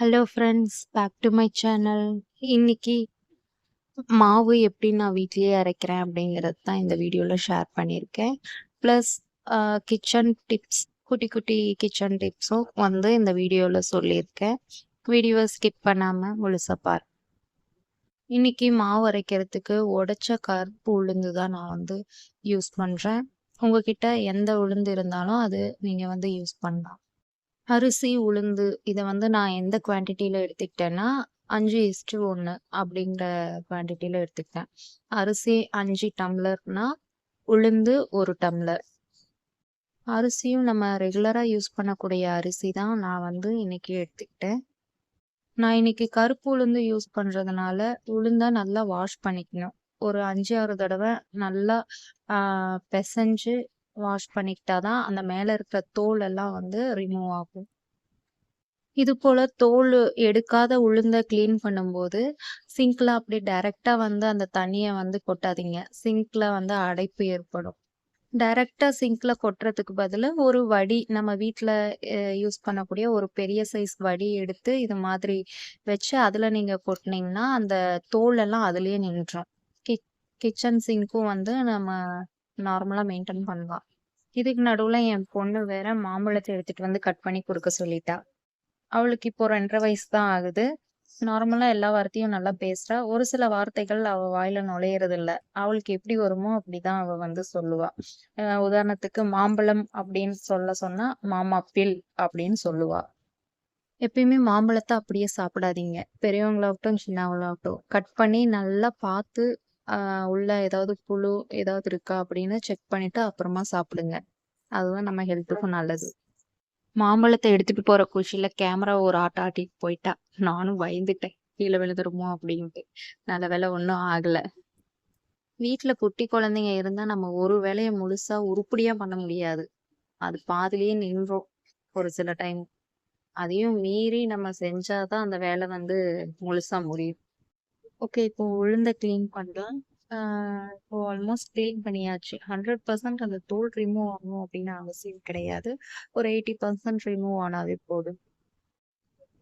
Hello friends back to my channel இன்னைக்கு மாவு எப்படி நான் வீட்லேயே அரைக்கிறேன் அப்படிங்கிறது தான் இந்த வீடியோவில் ஷேர் பண்ணியிருக்கேன். ப்ளஸ் கிச்சன் டிப்ஸ் குட்டி குட்டி கிச்சன் டிப்ஸும் வந்து இந்த வீடியோவில் சொல்லியிருக்கேன். வீடியோவை ஸ்கிப் பண்ணாமல் முழுசப்பார் பாரு. இன்னைக்கு மாவு அரைக்கிறதுக்கு உடச்ச கருப்பு உளுந்து தான் நான் வந்து யூஸ் பண்ணுறேன் உங்ககிட்ட எந்த உளுந்து இருந்தாலும் அது நீங்கள் வந்து யூஸ் பண்ணலாம். அரிசி உளுந்து இதை வந்து நான் எந்த குவான்டிட்டியில் எடுத்துக்கிட்டேன்னா அஞ்சு இஸ்டு ஒன்று அப்படிங்கிற குவான்டிட்டியில் எடுத்துக்கிட்டேன். அரிசி அஞ்சு டம்ளர்னா உளுந்து ஒரு டம்ளர் அரிசியும் நம்ம ரெகுலராக யூஸ் பண்ணக்கூடிய அரிசி தான் நான் வந்து இன்னைக்கு எடுத்துக்கிட்டேன். நான் இன்னைக்கு கருப்பு உளுந்து யூஸ் பண்ணுறதுனால உளுந்தை நல்லா வாஷ் பண்ணிக்கணும். ஒரு அஞ்சு ஆறு தடவை நல்லா பிசைஞ்சு வாஷ் பண்ணிக்கிட்டா தான் அந்த மேலே இருக்கிற தோல் எல்லாம் வந்து ரிமூவ் ஆகும். இது போல தோல் எடுக்காத உளுந்த க்ளீன் பண்ணும்போது சிங்க்ல அப்படியே டைரக்டா வந்து அந்த தண்ணியை வந்து கொட்டாதீங்க. சிங்க்ல வந்து அடைப்பு ஏற்படும். டைரக்டா சிங்க்ல கொட்டுறதுக்கு பதிலா ஒரு வடி நம்ம வீட்டில் யூஸ் பண்ணக்கூடிய ஒரு பெரிய சைஸ் வடி எடுத்து இது மாதிரி வச்சு அதுல நீங்க கொட்டினீங்கன்னா அந்த தோல் எல்லாம் அதுலயே நின்றும் கிச்சன் சிங்க்கும் வந்து நம்ம நார்மலா மெயின்டைன் பண்ணலாம். இதுக்கு நடுவுல என் பொண்ணு வேற மாம்பழத்தை எடுத்துட்டு வந்து கட் பண்ணி கொடுக்க சொல்லிட்டா. அவளுக்கு இப்போ ரெண்டரை வயசு தான் ஆகுது. நார்மலா எல்லா வார்த்தையும் நல்லா பேசுறா. ஒரு சில வார்த்தைகள் அவ வாயில நுழையறது இல்ல அவளுக்கு எப்படி வருமோ அப்படிதான் அவ வந்து சொல்லுவா. உதாரணத்துக்கு மாம்பழம் அப்படின்னு சொல்ல சொன்னா மாமாப்பில் அப்படின்னு சொல்லுவா. எப்பயுமே மாம்பழத்தை அப்படியே சாப்பிடாதீங்க. பெரியவங்களாகட்டும் சின்னவங்களாகட்டும். கட் பண்ணி நல்லா பார்த்து உள்ள ஏதாவது புழு ஏதாவது இருக்கா அப்படின்னு செக் பண்ணிட்டு அப்புறமா சாப்பிடுங்க. அதுதான் நம்ம ஹெல்த்துக்கும் நல்லது. மாம்பழத்தை எடுத்துட்டு போற குஷியில கேமரா ஒரு ஆட்ட ஆட்டிட்டு போயிட்டா. நானும் பயந்துட்டேன். கீழே விழுந்துருமோ அப்படின்ட்டு. நல்ல வேலை ஒன்றும் ஆகல. வீட்டுல குட்டி குழந்தைங்க இருந்தா நம்ம ஒரு வேலையை முழுசா உருப்படியா பண்ண முடியாது. அது பாதிலேயே நின்றோம் ஒரு சில டைம் அதையும் மீறி நம்ம செஞ்சாதான் அந்த வேலை வந்து முழுசா முடியும். ஓகே இப்போ உளுந்த க்ளீன் பண்ணலாம் இப்போ ஆல்மோஸ்ட் க்ளீன் பண்ணியாச்சு. ஹண்ட்ரட் பர்சன்ட் அந்த தோல் ரிமூவ் ஆகணும் அப்படின்னு அவசியம் கிடையாது. ஒரு எயிட்டி பர்சன்ட் ரிமூவ் ஆனாவே போதும்.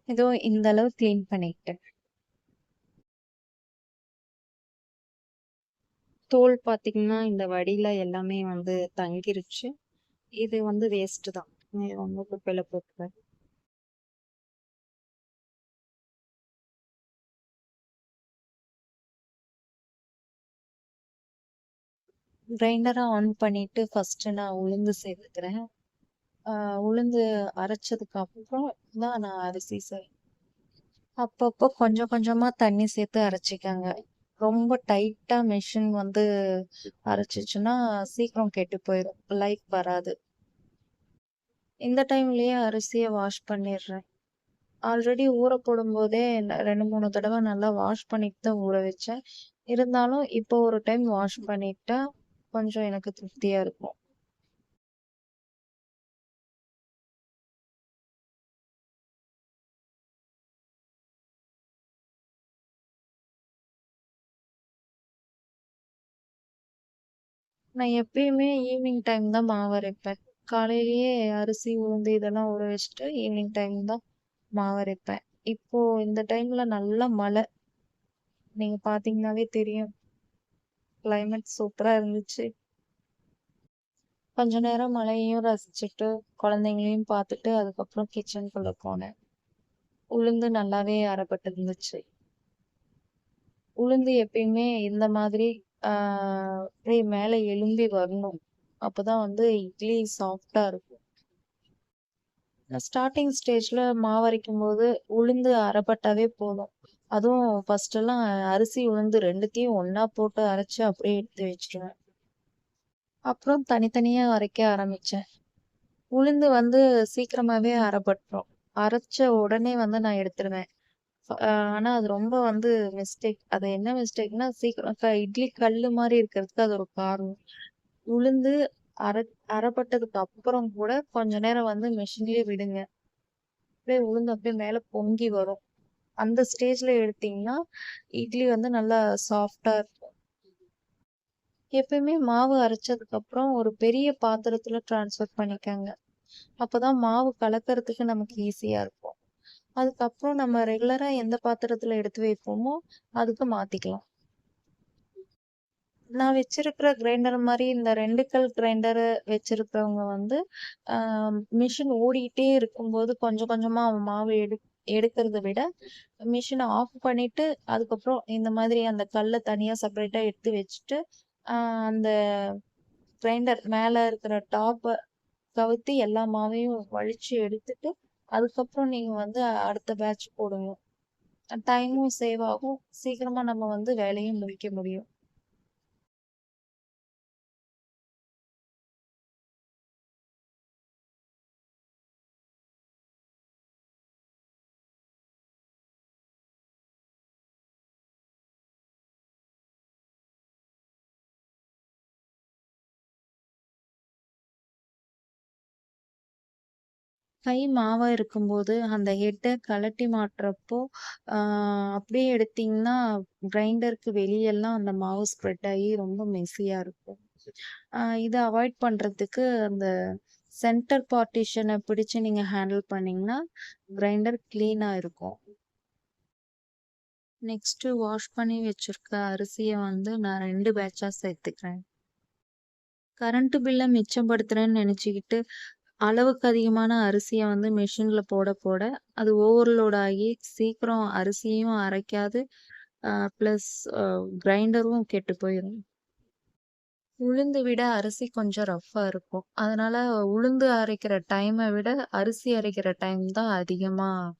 ஏதோ இந்த அளவு க்ளீன் பண்ணிக்கிட்டேன் தோல் பார்த்தீங்கன்னா இந்த வடியில எல்லாமே வந்து தங்கிருச்சு. இது வந்து வேஸ்ட் தான். ஒன்றும் குப்பையில போட்டு கிரைண்டரை ஆன் பண்ணிட்டு ஃபஸ்ட்டு நான் உளுந்து சேர்த்துக்கிறேன். உளுந்து அரைச்சதுக்கு அப்புறம் தான் நான் அரிசி செய்வேன். அப்பப்போ கொஞ்சம் கொஞ்சமாக தண்ணி சேர்த்து அரைச்சிக்கங்க. ரொம்ப டைட்டாக மிஷின் வந்து அரைச்சிச்சுன்னா சீக்கிரம் கெட்டு போயிடும் லைக் வராது. இந்த டைம்லேயே அரிசியை வாஷ் பண்ணிடுறேன். ஆல்ரெடி ஊற போடும்போதே ரெண்டு மூணு தடவை நல்லா வாஷ் பண்ணிட்டு தான் ஊற வச்சேன். இருந்தாலும் இப்போ ஒரு டைம் வாஷ் பண்ணிட்டா கொஞ்சம் எனக்கு திருப்தியா இருக்கும். நான் எப்பயுமே ஈவினிங் டைம் தான் மாவு அரைப்பேன். காலையிலேயே அரிசி உளுந்து இதெல்லாம் ஊற வச்சுட்டு ஈவினிங் டைம் தான் மாவு அரைப்பேன். இப்போ இந்த டைம்ல நல்ல மழை. நீங்க பாத்தீங்கன்னாவே தெரியும். கிளைமேட் சூப்பரா இருந்துச்சு. கொஞ்ச நேரம் மழையையும் ரசிச்சுட்டு குழந்தைங்களையும் பார்த்துட்டு அதுக்கப்புறம் கிச்சனுக்குள்ள போனேன். உளுந்து நல்லாவே அரைப்பட்டு இருந்துச்சு உளுந்து எப்பயுமே இந்த மாதிரி ஆஹ் அப்படியே மேல எலும்பி வரணும். அப்பதான் வந்து இட்லி சாஃப்டா இருக்கும். ஸ்டார்டிங் ஸ்டேஜ்ல மாவரைக்கும் போது உளுந்து அரைப்பட்டாவே போதும். அதுவும் ஃபர்ஸ்ட் எல்லாம் அரிசி உளுந்து ரெண்டுத்தையும் ஒன்றா போட்டு அரைச்சு அப்படியே எடுத்து வச்சிருவேன். அப்புறம் தனித்தனியா அரைக்க ஆரம்பிச்சேன். உளுந்து வந்து சீக்கிரமாவே அரைப்பட்டுரும். அரைச்ச உடனே வந்து நான் எடுத்துருவேன். ஆனால் ஆனா அது ரொம்ப வந்து மிஸ்டேக் அது என்ன மிஸ்டேக்னா சீக்கிரம் க- இட்லி கல்லு மாதிரி இருக்கிறதுக்கு அது ஒரு காரணம். உளுந்து அரை அரைப்பட்டதுக்கு அப்புறம் கூட கொஞ்ச நேரம் வந்து மிஷின்லயே விடுங்க. அப்படியே உளுந்து அப்படியே மேல பொங்கி வரும். அந்த ஸ்டேஜ்ல எடுத்தீங்கன்னா இட்லி வந்து நல்லா சாஃப்டா இருக்கும். எப்பயுமே மாவு அரைச்சதுக்கு அப்புறம் ஒரு பெரிய பாத்திரத்துல டிரான்ஸ்ஃபர் பண்ணிக்கோங்க. அப்போதான் மாவு கலக்கிறதுக்கு நமக்கு ஈஸியா இருக்கும். அதுக்கப்புறம் நம்ம ரெகுலரா எந்த பாத்திரத்துல எடுத்து வைப்போமோ அதுக்கு மாத்திக்கலாம். நான் வச்சிருக்கிற கிரைண்டர் மாதிரி இந்த ரெண்டு கல் கிரைண்டர் வச்சிருக்கிறவங்க வந்து, மிஷின் ஓடிக்கிட்டே இருக்கும்போது கொஞ்சம் கொஞ்சமா மாவு எடு எடுக்கிறத விட, மிஷினை ஆஃப் பண்ணிட்டு, அதுக்கப்புறம் இந்த மாதிரி அந்த கல்லை தனியா செப்பரேட்டா எடுத்து வச்சுட்டு, அந்த கிரைண்டர் மேல இருக்கிற டாப்பை கவுத்தி எல்லா மாவையும் வழிச்சு எடுத்துட்டு, அதுக்கப்புறம் நீங்க வந்து அடுத்த பேட்ச் போடுங்க. டைமும் சேவ் ஆகும். சீக்கிரமா நம்ம வந்து வேலையும் முடிக்க முடியும். கை மாவா இருக்கும்போது, அந்த ஹெட்டை கழட்டி மாட்டுறப்போ, அப்படியே எடுத்தீங்கன்னா, கிரைண்டருக்கு வெளியெல்லாம் அந்த மாவு ஸ்ப்ரெட் ஆகி ரொம்ப மெஸ்ஸியாக இருக்கும். இதை அவாய்ட் பண்றதுக்கு அந்த சென்டர் பார்ட்டிஷனை பிடிச்சு நீங்க ஹேண்டில் பண்ணீங்கன்னா, கிரைண்டர் கிளீனா இருக்கும். நெக்ஸ்ட்டு வாஷ் பண்ணி வச்சிருக்க அரிசியை வந்து நான் ரெண்டு பேட்சா சேர்த்துக்கிறேன். கரண்ட் பில்ல மிச்சப்படுத்துறேன்னு நினச்சிக்கிட்டு அளவுக்கு அதிகமான அரிசியை வந்து மிஷினில் போட போட, அது ஓவர்லோட் ஆகி சீக்கிரம் அரிசியும் அரைக்காது. ப்ளஸ் கிரைண்டரும் கெட்டு போயிடும் உளுந்து விட அரிசி கொஞ்சம் ரஃப்பாக இருக்கும். அதனால உளுந்து அரைக்கிற டைமை விட, அரிசி அரைக்கிற டைம் தான் அதிகமாக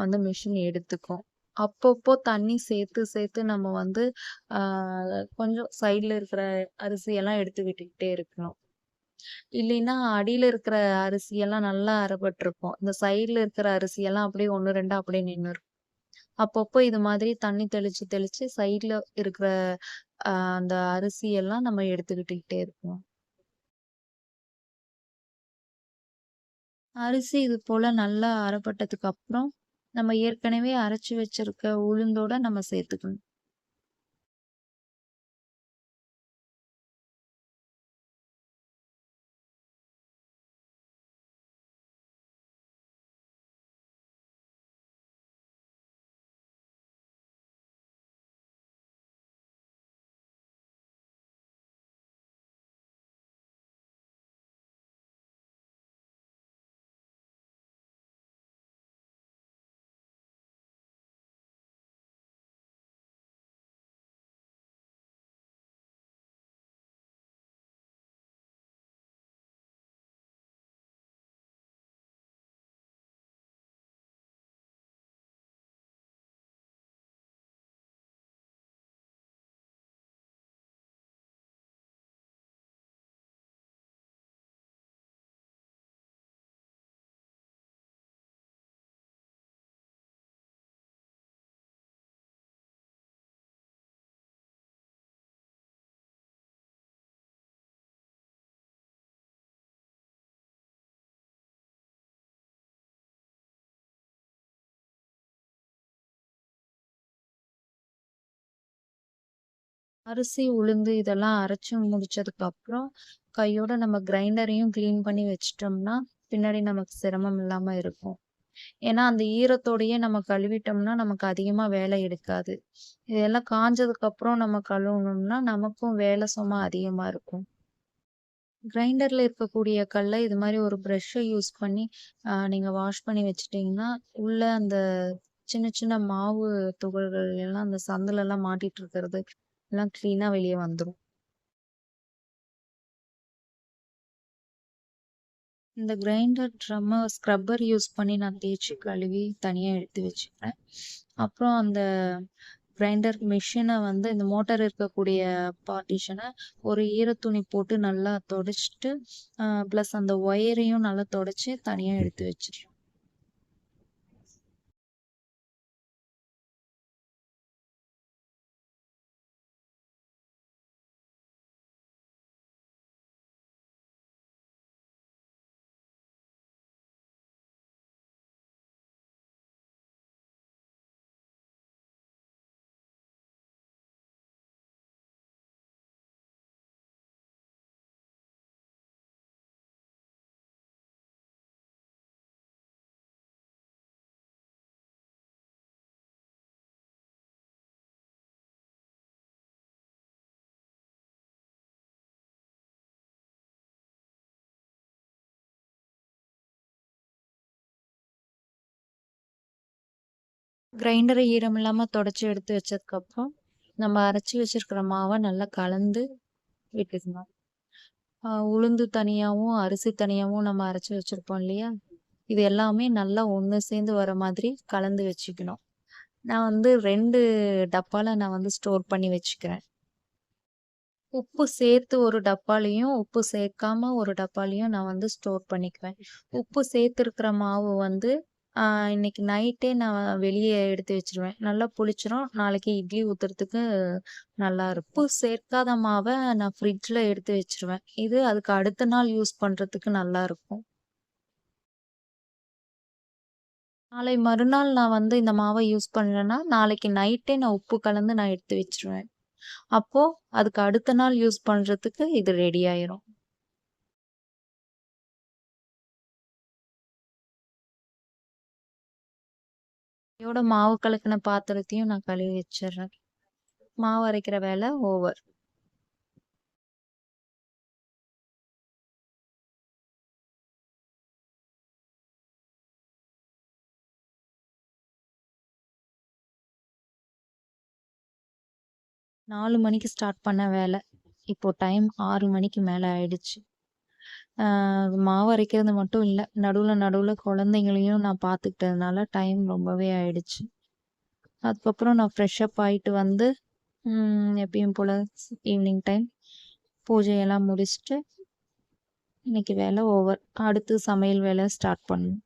வந்து மிஷின் எடுத்துக்கும். அப்பப்போ தண்ணி சேர்த்து சேர்த்து நம்ம வந்து, கொஞ்சம் சைடில் இருக்கிற அரிசியெல்லாம் எடுத்து விட்டுக்கிட்டே இருக்கணும். இல்லைன்னா, அடியில இருக்கிற அரிசியெல்லாம் நல்லா அரைப்பட்டுருக்கும். இந்த சைடுல இருக்கிற அரிசியெல்லாம் அப்படியே 1, 2ஆ அப்படியே நின்னுரும். அப்பப்போ இது மாதிரி தண்ணி தெளிச்சு தெளிச்சு சைடுல இருக்கிற அ அந்த அரிசியெல்லாம் நம்ம எடுத்துக்கிட்டுக்கிட்டே இருப்போம் அரிசி இது போல நல்லா அரைப்பட்டதுக்கு அப்புறம், நம்ம ஏற்கனவே அரைச்சு வச்சிருக்க உளுந்தோட நம்ம சேர்த்துக்கணும். அரிசி, உளுந்து இதெல்லாம் அரைச்சு முடிச்சதுக்கு அப்புறம், கையோட நம்ம கிரைண்டரையும் கிளீன் பண்ணி வச்சிட்டோம்னா பின்னாடி நமக்கு சிரமம் இல்லாம இருக்கும். ஏன்னா, அந்த ஈரத்தோடையே நம்ம கழுவிட்டோம்னா, நமக்கு அதிகமா வேலை எடுக்காது. இதெல்லாம் காஞ்சதுக்கு அப்புறம் நம்ம கழுவணும்னா நமக்கும் வேலை சுமை அதிகமா இருக்கும். கிரைண்டர்ல இருக்கக்கூடிய கல்லை இது மாதிரி ஒரு ப்ரஷ்ஷை யூஸ் பண்ணி, நீங்க வாஷ் பண்ணி வச்சுட்டீங்கன்னா, உள்ள அந்த சின்ன சின்ன மாவு துகள்கள் எல்லாம் அந்த சந்துலலாம் மாட்டிட்டு இருக்கிறது, எல்லாம் கிளீனா வெளியே வந்துடும் இந்த கிரைண்டர் ட்ரம்மை ஸ்க்ரப்பர் யூஸ் பண்ணி நான் தேய்ச்சி கழுவி தனியாக எடுத்து வச்சுக்கிறேன். அப்புறம் அந்த கிரைண்டர் மிஷினை வந்து இந்த மோட்டார் இருக்கக்கூடிய பார்ட்டிஷனை ஒரு ஈரத்துணி போட்டு நல்லா தொடச்சிட்டு ப்ளஸ் அந்த ஒயரையும் நல்லா தொடச்சி தனியாக எடுத்து வச்சுருவேன். கிரைண்டரை ஈரம் இல்லாமல் தொடச்சி எடுத்து வச்சதுக்கப்புறம், நம்ம அரைச்சி வச்சிருக்கிற மாவை நல்லா கலந்து விட்டுக்கணும். உளுந்து தனியாகவும் அரிசி தனியாகவும் நம்ம அரைச்சி வச்சுருப்போம் இல்லையா? இது எல்லாமே நல்லா ஒன்று சேர்ந்து வர மாதிரி கலந்து வச்சுக்கணும். நான் வந்து ரெண்டு டப்பால நான் வந்து ஸ்டோர் பண்ணி வச்சுக்கிறேன். உப்பு சேர்த்து ஒரு டப்பாலையும் உப்பு சேர்க்காம ஒரு டப்பாலையும் நான் வந்து ஸ்டோர் பண்ணிக்குவேன். உப்பு சேர்த்துருக்கிற மாவு வந்து இன்னைக்கு நைட்டே நான் வெளியே எடுத்து வச்சிருவேன் நல்லா புளிச்சிரும். நாளைக்கு இட்லி ஊத்துறதுக்கு நல்லாருக்கும். உப்பு சேர்க்காத மாவை நான் ஃப்ரிட்ஜில் எடுத்து வச்சிருவேன் இது அதுக்கு அடுத்த நாள் யூஸ் பண்ணுறதுக்கு நல்லா இருக்கும் நாளை மறுநாள் நான் வந்து இந்த மாவை யூஸ் பண்ணலன்னா, நாளைக்கு நைட்டே நான் உப்பு கலந்து நான் எடுத்து வச்சிருவேன் அப்போ அதுக்கு அடுத்த நாள் யூஸ் பண்றதுக்கு இது ரெடி ஆயிரும். இதோட மாவு கலக்கின பாத்திரத்தையும் நான் கழுவி வச்சிடுறேன் மாவு அரைக்கிற வேலை ஓவர். நாலு மணிக்கு ஸ்டார்ட் பண்ண வேலை. இப்போ டைம் ஆறு மணிக்கு மேலே ஆயிடுச்சு. மாவு அரைக்கிறது மட்டும் இல்லை நடுவில் நடுவில் குழந்தைங்களையும் நான் பார்த்துக்கிட்டதுனால டைம் ரொம்பவே ஆயிடுச்சு. அதுக்கப்புறம் நான் ஃப்ரெஷ் அப் வந்து, எப்பயும் போல் ஈவினிங் டைம் பூஜையெல்லாம் முடிச்சுட்டு, இன்னைக்கு வேலை ஓவர். அடுத்து சமையல் வேலை ஸ்டார்ட் பண்ணணும்.